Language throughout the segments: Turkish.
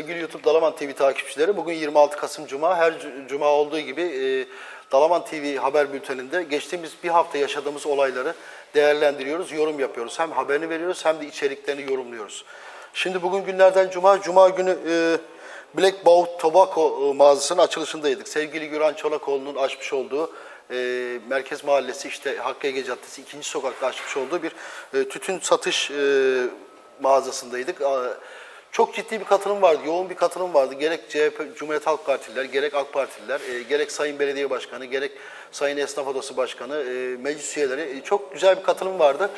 Sevgili YouTube Dalaman TV takipçileri, bugün 26 Kasım Cuma. Her cu- Cuma olduğu gibi e, Dalaman TV haber bülteninde geçtiğimiz bir hafta yaşadığımız olayları değerlendiriyoruz, yorum yapıyoruz. Hem haberini veriyoruz hem de içeriklerini yorumluyoruz. Şimdi bugün günlerden Cuma, Cuma günü e, Black Boat Tobacco e, mağazasının açılışındaydık. Sevgili Güran Çolakoğlu'nun açmış olduğu e, Merkez Mahallesi işte Hakkı Ege Caddesi 2. sokakta açmış olduğu bir e, tütün satış e, mağazasındaydık. A- Çok ciddi bir katılım vardı, yoğun bir katılım vardı. Gerek CHP, Cumhuriyet Halk Partililer, gerek AK Partililer, e, gerek Sayın Belediye Başkanı, gerek Sayın Esnaf Odası Başkanı, e, meclis üyeleri e, çok güzel bir katılım vardı.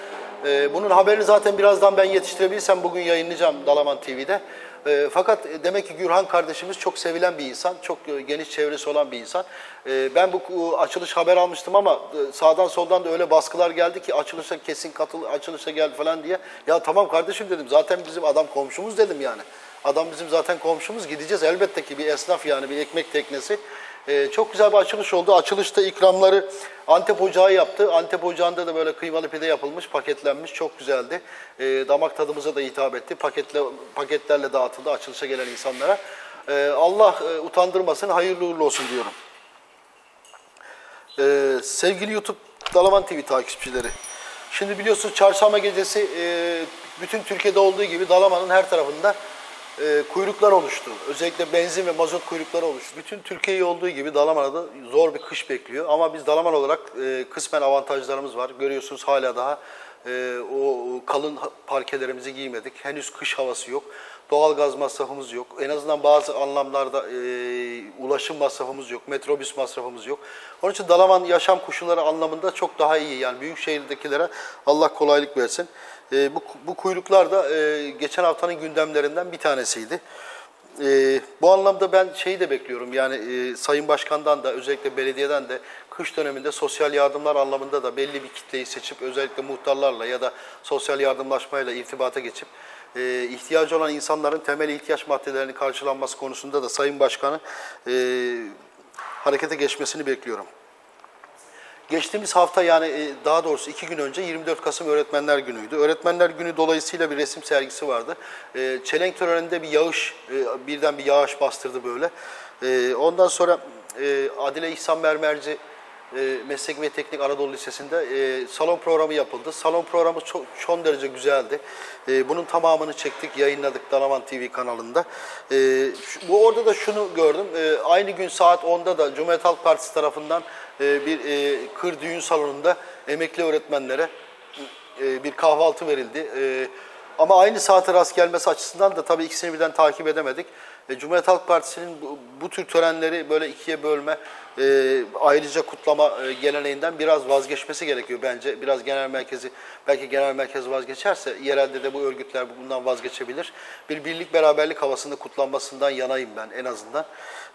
E, bunun haberini zaten birazdan ben yetiştirebilirsem bugün yayınlayacağım Dalaman TV'de. E, fakat demek ki Gürhan kardeşimiz çok sevilen bir insan, çok e, geniş çevresi olan bir insan. E, ben bu açılış haber almıştım ama e, sağdan soldan da öyle baskılar geldi ki açılışa kesin katıl, açılışa gel falan diye. Ya tamam kardeşim dedim zaten bizim adam komşumuz dedim yani. Adam bizim zaten komşumuz gideceğiz elbette ki bir esnaf yani bir ekmek teknesi. Ee, çok güzel bir açılış oldu. Açılışta ikramları Antep Ocağı yaptı. Antep Ocağı'nda da böyle kıymalı pide yapılmış, paketlenmiş. Çok güzeldi. Ee, damak tadımıza da hitap etti. Paketle, paketlerle dağıtıldı açılışa gelen insanlara. Ee, Allah e, utandırmasın, hayırlı uğurlu olsun diyorum. Ee, sevgili YouTube Dalaman TV takipçileri. Şimdi biliyorsunuz çarşamba gecesi e, bütün Türkiye'de olduğu gibi Dalaman'ın her tarafında e, kuyruklar oluştu. Özellikle benzin ve mazot kuyrukları oluştu. Bütün Türkiye'yi olduğu gibi Dalaman'a da zor bir kış bekliyor. Ama biz Dalaman olarak e, kısmen avantajlarımız var. Görüyorsunuz hala daha e, o kalın parkelerimizi giymedik. Henüz kış havası yok. Doğal gaz masrafımız yok. En azından bazı anlamlarda e, ulaşım masrafımız yok. Metrobüs masrafımız yok. Onun için Dalaman yaşam koşulları anlamında çok daha iyi. Yani büyük şehirdekilere Allah kolaylık versin. E, bu, bu kuyruklar da e, geçen haftanın gündemlerinden bir tanesiydi. E, bu anlamda ben şeyi de bekliyorum yani e, Sayın Başkan'dan da özellikle belediyeden de kış döneminde sosyal yardımlar anlamında da belli bir kitleyi seçip özellikle muhtarlarla ya da sosyal yardımlaşmayla irtibata geçip e, ihtiyacı olan insanların temel ihtiyaç maddelerini karşılanması konusunda da Sayın Başkan'ı e, harekete geçmesini bekliyorum. Geçtiğimiz hafta yani e, daha doğrusu iki gün önce 24 Kasım Öğretmenler Günü'ydü. Öğretmenler Günü dolayısıyla bir resim sergisi vardı. E, Çelenk töreninde bir yağış, e, birden bir yağış bastırdı böyle. Ondan sonra Adile İhsan Mermerci e, Meslek ve Teknik Anadolu Lisesi'nde e, salon programı yapıldı. Salon programı çok son derece güzeldi. E, bunun tamamını çektik, yayınladık Dalaman TV kanalında. Bu orada da şunu gördüm. Aynı gün saat 10'da da Cumhuriyet Halk Partisi tarafından bir kır düğün salonunda emekli öğretmenlere bir kahvaltı verildi. Ama aynı saate rast gelmesi açısından da tabii ikisini birden takip edemedik. E, Cumhuriyet Halk Partisi'nin bu, bu tür törenleri böyle ikiye bölme, e, ayrıca kutlama e, geleneğinden biraz vazgeçmesi gerekiyor bence. Biraz genel merkezi, belki genel merkez vazgeçerse yerelde de bu örgütler bundan vazgeçebilir. Bir birlik beraberlik havasında kutlanmasından yanayım ben en azından.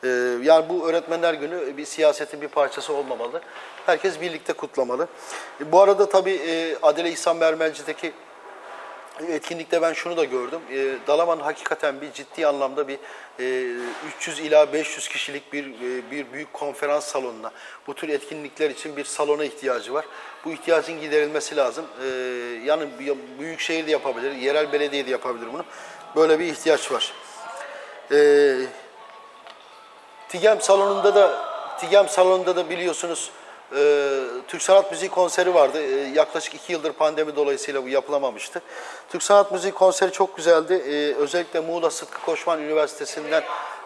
E, yani bu öğretmenler günü bir siyasetin bir parçası olmamalı. Herkes birlikte kutlamalı. E, bu arada tabii e, Adile İhsan Mermerci'deki Etkinlikte ben şunu da gördüm. E, Dalaman hakikaten bir ciddi anlamda bir e, 300 ila 500 kişilik bir e, bir büyük konferans salonuna, bu tür etkinlikler için bir salona ihtiyacı var. Bu ihtiyacın giderilmesi lazım. E, yani büyük şehir de yapabilir, yerel belediye de yapabilir bunu. Böyle bir ihtiyaç var. E, Tigem salonunda da Tigem salonunda da biliyorsunuz e, Türk Sanat Müziği konseri vardı. E, yaklaşık iki yıldır pandemi dolayısıyla bu yapılamamıştı. Türk Sanat Müziği konseri çok güzeldi. E, özellikle Muğla Sıtkı Koçman Üniversitesi'nden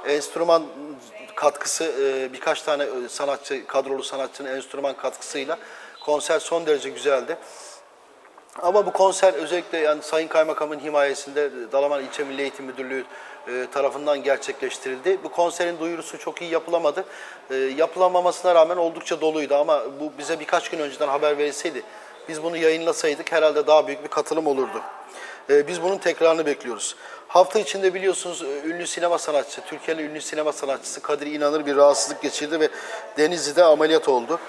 enstrüman katkısı e, birkaç tane e, sanatçı, kadrolu sanatçının enstrüman katkısıyla konser son derece güzeldi. Ama bu konser özellikle yani Sayın Kaymakamın himayesinde Dalaman İlçe Milli Eğitim Müdürlüğü e, tarafından gerçekleştirildi. Bu konserin duyurusu çok iyi yapılamadı. E, yapılamamasına rağmen oldukça doluydu ama bu bize birkaç gün önceden haber verilseydi, biz bunu yayınlasaydık herhalde daha büyük bir katılım olurdu. E, biz bunun tekrarını bekliyoruz. Hafta içinde biliyorsunuz ünlü sinema sanatçısı, Türkiye'nin ünlü sinema sanatçısı Kadir İnanır bir rahatsızlık geçirdi ve Denizli'de ameliyat oldu.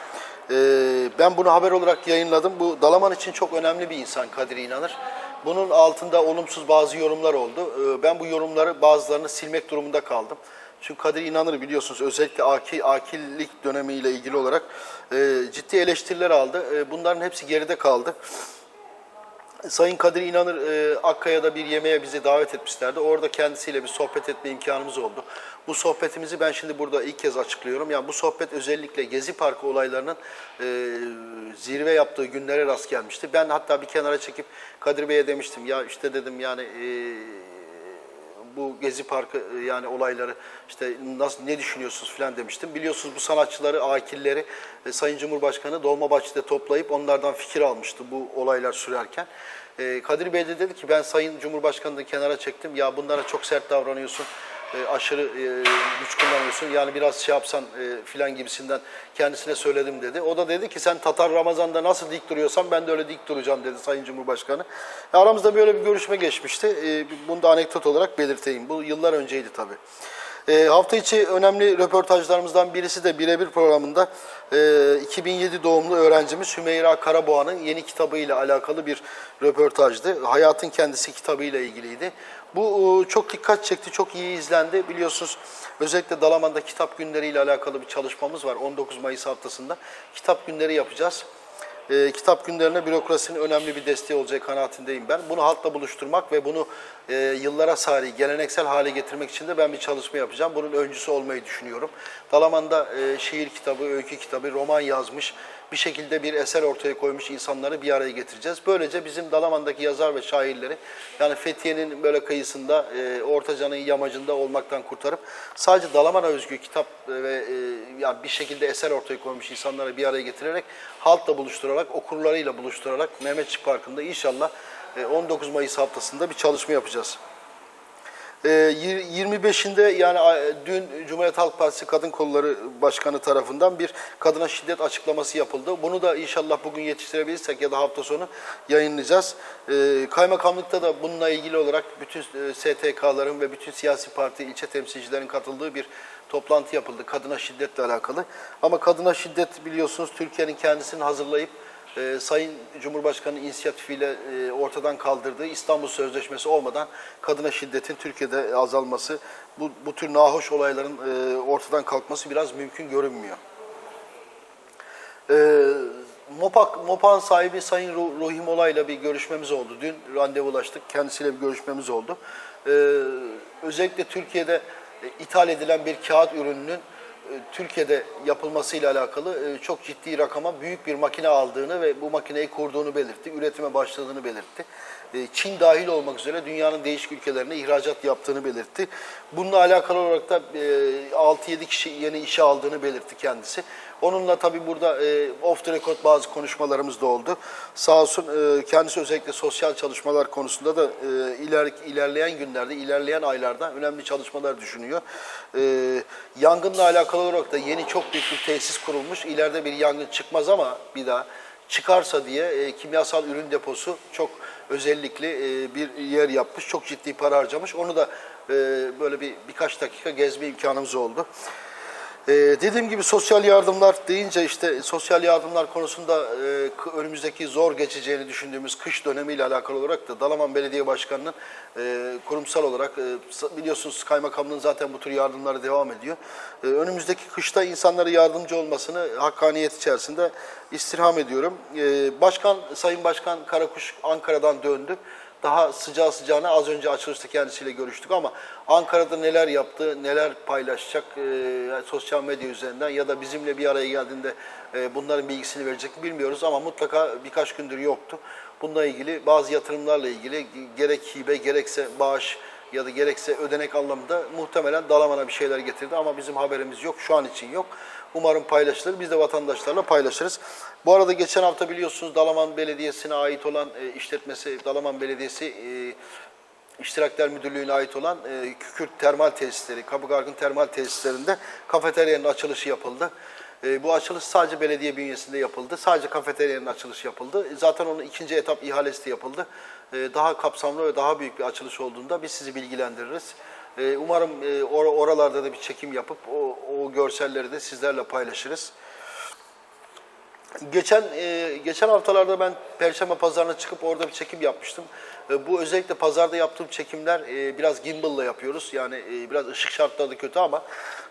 Ee, ben bunu haber olarak yayınladım. Bu Dalaman için çok önemli bir insan Kadir İnanır. Bunun altında olumsuz bazı yorumlar oldu. Ee, ben bu yorumları bazılarını silmek durumunda kaldım. Çünkü Kadir İnanır biliyorsunuz özellikle akil, akillik dönemiyle ilgili olarak e, ciddi eleştiriler aldı. E, bunların hepsi geride kaldı. Sayın Kadir İnanır e, Akkaya'da bir yemeğe bizi davet etmişlerdi. Orada kendisiyle bir sohbet etme imkanımız oldu. Bu sohbetimizi ben şimdi burada ilk kez açıklıyorum. Yani bu sohbet özellikle Gezi Parkı olaylarının e, zirve yaptığı günlere rast gelmişti. Ben hatta bir kenara çekip Kadir Bey'e demiştim ya işte dedim yani e, bu Gezi Parkı e, yani olayları işte nasıl ne düşünüyorsunuz falan demiştim. Biliyorsunuz bu sanatçıları, akilleri e, Sayın Cumhurbaşkanı Dolmabahçe'de toplayıp onlardan fikir almıştı bu olaylar sürerken. E, Kadir Bey de dedi ki ben Sayın Cumhurbaşkanı'nı kenara çektim. Ya bunlara çok sert davranıyorsun. E, aşırı e, güç kullanıyorsun. Yani biraz şey yapsan e, filan gibisinden kendisine söyledim dedi. O da dedi ki sen Tatar Ramazan'da nasıl dik duruyorsan ben de öyle dik duracağım dedi Sayın Cumhurbaşkanı. E, Aramızda böyle bir görüşme geçmişti. E, Bunu da anekdot olarak belirteyim. Bu yıllar önceydi tabii. E, hafta içi önemli röportajlarımızdan birisi de birebir programında e, 2007 doğumlu öğrencimiz Hümeyra Karaboğa'nın yeni kitabıyla alakalı bir röportajdı. Hayatın kendisi kitabıyla ilgiliydi. Bu e, çok dikkat çekti, çok iyi izlendi. Biliyorsunuz özellikle Dalaman'da kitap günleriyle alakalı bir çalışmamız var 19 Mayıs haftasında. Kitap günleri yapacağız e, kitap günlerine bürokrasinin önemli bir desteği olacak kanaatindeyim ben. Bunu halkla buluşturmak ve bunu e, yıllara sari, geleneksel hale getirmek için de ben bir çalışma yapacağım. Bunun öncüsü olmayı düşünüyorum. Dalaman'da e, şiir kitabı, öykü kitabı, roman yazmış, bir şekilde bir eser ortaya koymuş insanları bir araya getireceğiz. Böylece bizim Dalaman'daki yazar ve şairleri yani Fethiye'nin böyle kıyısında, e, Ortaca'nın yamacında olmaktan kurtarıp sadece Dalaman'a özgü kitap ve e, yani bir şekilde eser ortaya koymuş insanları bir araya getirerek halkla buluşturarak, okurlarıyla buluşturarak Mehmetçik Parkı'nda inşallah e, 19 Mayıs haftasında bir çalışma yapacağız. Ee, yir- 25'inde yani dün Cumhuriyet Halk Partisi Kadın Kolları Başkanı tarafından bir kadına şiddet açıklaması yapıldı. Bunu da inşallah bugün yetiştirebilirsek ya da hafta sonu yayınlayacağız. Ee, Kaymakamlıkta da bununla ilgili olarak bütün e, STK'ların ve bütün siyasi parti ilçe temsilcilerin katıldığı bir toplantı yapıldı kadına şiddetle alakalı. Ama kadına şiddet biliyorsunuz Türkiye'nin kendisini hazırlayıp e, Sayın Cumhurbaşkanı inisiyatifiyle e, ortadan kaldırdığı İstanbul Sözleşmesi olmadan kadına şiddetin Türkiye'de azalması, bu, bu tür nahoş olayların e, ortadan kalkması biraz mümkün görünmüyor. E, MOPAK, MOPAK'ın sahibi Sayın Ru- Ruhim Olay'la bir görüşmemiz oldu. Dün randevulaştık, kendisiyle bir görüşmemiz oldu. E, özellikle Türkiye'de e, ithal edilen bir kağıt ürününün Türkiye'de yapılmasıyla alakalı e, çok ciddi rakama büyük bir makine aldığını ve bu makineyi kurduğunu belirtti. Üretime başladığını belirtti. E, Çin dahil olmak üzere dünyanın değişik ülkelerine ihracat yaptığını belirtti. Bununla alakalı olarak da e, 6-7 kişi yeni işe aldığını belirtti kendisi. Onunla tabii burada e, off the record bazı konuşmalarımız da oldu. Sağ olsun e, kendisi özellikle sosyal çalışmalar konusunda da e, iler, ilerleyen günlerde, ilerleyen aylarda önemli çalışmalar düşünüyor. E, yangınla alakalı olarak da yeni çok büyük bir tesis kurulmuş. İleride bir yangın çıkmaz ama bir daha çıkarsa diye e, kimyasal ürün deposu çok özellikle e, bir yer yapmış. Çok ciddi para harcamış. Onu da e, böyle bir birkaç dakika gezme imkanımız oldu. Ee, dediğim gibi sosyal yardımlar deyince işte sosyal yardımlar konusunda e, önümüzdeki zor geçeceğini düşündüğümüz kış dönemiyle alakalı olarak da Dalaman Belediye Başkanı'nın e, kurumsal olarak e, biliyorsunuz kaymakamlığın zaten bu tür yardımları devam ediyor. E, önümüzdeki kışta insanlara yardımcı olmasını hakkaniyet içerisinde istirham ediyorum. E, Başkan Sayın Başkan Karakuş Ankara'dan döndü daha sıcağı sıcağına az önce açılışta kendisiyle görüştük ama Ankara'da neler yaptı, neler paylaşacak e, sosyal medya üzerinden ya da bizimle bir araya geldiğinde e, bunların bilgisini verecek mi bilmiyoruz ama mutlaka birkaç gündür yoktu. Bununla ilgili bazı yatırımlarla ilgili gerek hibe gerekse bağış ya da gerekse ödenek anlamında muhtemelen Dalaman'a bir şeyler getirdi ama bizim haberimiz yok, şu an için yok. Umarım paylaşılır. Biz de vatandaşlarla paylaşırız. Bu arada geçen hafta biliyorsunuz Dalaman Belediyesi'ne ait olan e, işletmesi, Dalaman Belediyesi e, İştirakler Müdürlüğü'ne ait olan e, Kükürt Termal Tesisleri, Kapıgargın Termal Tesislerinde kafeteryanın açılışı yapıldı. E, bu açılış sadece belediye bünyesinde yapıldı. Sadece kafeteryanın açılışı yapıldı. E, Zaten onun ikinci etap ihalesi de yapıldı. E, daha kapsamlı ve daha büyük bir açılış olduğunda biz sizi bilgilendiririz. E, umarım e, or- oralarda da bir çekim yapıp o, o görselleri de sizlerle paylaşırız. Geçen e, geçen haftalarda ben Perşembe Pazarı'na çıkıp orada bir çekim yapmıştım. E, bu özellikle pazarda yaptığım çekimler e, biraz gimbal'la yapıyoruz. Yani e, biraz ışık şartları da kötü ama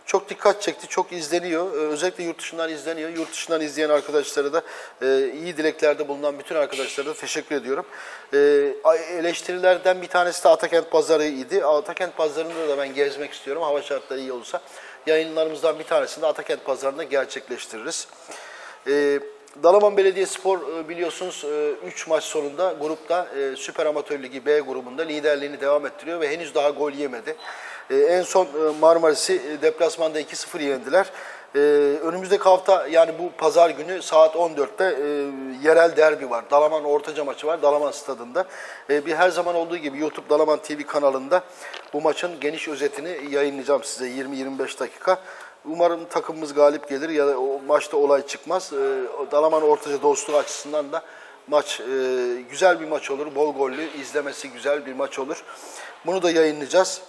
çok dikkat çekti, çok izleniyor. Ee, Özellikle yurt dışından izleniyor. Yurt dışından izleyen arkadaşlara da e, iyi dileklerde bulunan bütün arkadaşlara da teşekkür ediyorum. Ee, eleştirilerden bir tanesi de Atakent Pazarı idi. Atakent Pazarı'nda da ben gezmek istiyorum. Hava şartları iyi olursa. Yayınlarımızdan bir tanesini de Atakent Pazarı'nda gerçekleştiririz. Ee, Dalaman Belediyespor e, biliyorsunuz 3 maç sonunda grupta e, Süper Amatör Ligi B grubunda liderliğini devam ettiriyor ve henüz daha gol yemedi. E, En son e, Marmaris'i e, deplasmanda 2-0 yendiler. E, Önümüzdeki hafta yani bu pazar günü saat 14'te e, yerel derbi var. Dalaman Ortaca maçı var Dalaman stadında. E, Bir her zaman olduğu gibi YouTube Dalaman TV kanalında bu maçın geniş özetini yayınlayacağım size 20-25 dakika. Umarım takımımız galip gelir ya da o maçta olay çıkmaz. Ee, Dalaman Ortaca dostluğu açısından da maç e, güzel bir maç olur. Bol gollü, izlemesi güzel bir maç olur. Bunu da yayınlayacağız.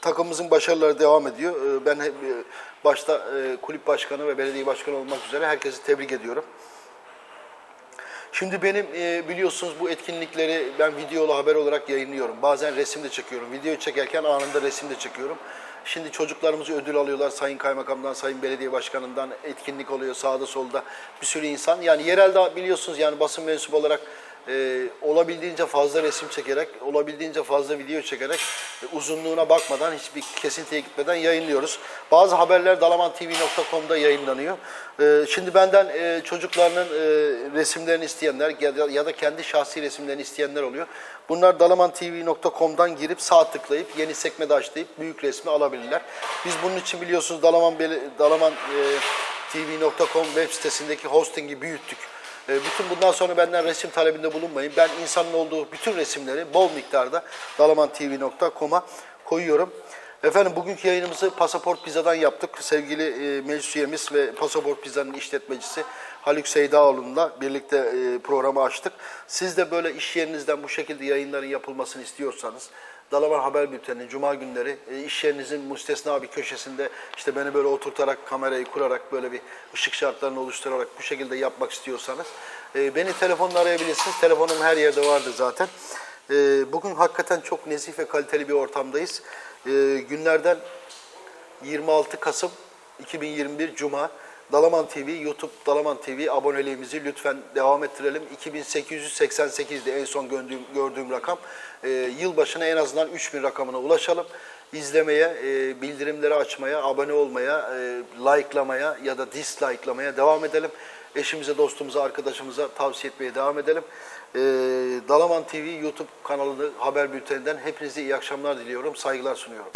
Takımımızın başarıları devam ediyor. Ee, ben hep, e, başta e, kulüp başkanı ve belediye başkanı olmak üzere herkesi tebrik ediyorum. Şimdi benim biliyorsunuz bu etkinlikleri ben videolu haber olarak yayınlıyorum. Bazen resim de çekiyorum. Video çekerken anında resim de çekiyorum. Şimdi çocuklarımızı ödül alıyorlar. Sayın Kaymakam'dan, Sayın Belediye Başkanı'ndan etkinlik oluyor sağda solda bir sürü insan. Yani yerelde biliyorsunuz yani basın mensubu olarak e, olabildiğince fazla resim çekerek, olabildiğince fazla video çekerek e, uzunluğuna bakmadan, hiçbir kesintiye gitmeden yayınlıyoruz. Bazı haberler dalamantv.com'da yayınlanıyor. E, şimdi benden e, çocuklarının e, resimlerini isteyenler ya da, ya da kendi şahsi resimlerini isteyenler oluyor. Bunlar dalamantv.com'dan girip sağ tıklayıp yeni sekmede açlayıp büyük resmi alabilirler. Biz bunun için biliyorsunuz Dalaman, Dalaman e, tv.com web sitesindeki hostingi büyüttük. E, Bütün bundan sonra benden resim talebinde bulunmayın. Ben insanın olduğu bütün resimleri bol miktarda dalamantv.com'a koyuyorum. Efendim bugünkü yayınımızı Pasaport Pizza'dan yaptık. Sevgili e, meclis üyemiz ve Pasaport Pizza'nın işletmecisi Haluk Seydaoğlu'nla birlikte e, programı açtık. Siz de böyle iş yerinizden bu şekilde yayınların yapılmasını istiyorsanız Dalaman Haber Bülteni Cuma günleri e, iş yerinizin müstesna bir köşesinde işte beni böyle oturtarak kamerayı kurarak böyle bir ışık şartlarını oluşturarak bu şekilde yapmak istiyorsanız e, beni telefonla arayabilirsiniz. Telefonum her yerde vardı zaten. E, bugün hakikaten çok nezih ve kaliteli bir ortamdayız. E, günlerden 26 Kasım 2021 Cuma Dalaman TV, YouTube Dalaman TV aboneliğimizi lütfen devam ettirelim. 2888'de en son gördüğüm, gördüğüm rakam. Ee, yılbaşına en azından 3000 rakamına ulaşalım. İzlemeye, e, bildirimleri açmaya, abone olmaya, e, like'lamaya ya da dislike'lamaya devam edelim. Eşimize, dostumuza, arkadaşımıza tavsiye etmeye devam edelim. Ee, Dalaman TV YouTube kanalını haber bülteninden hepinize iyi akşamlar diliyorum. Saygılar sunuyorum.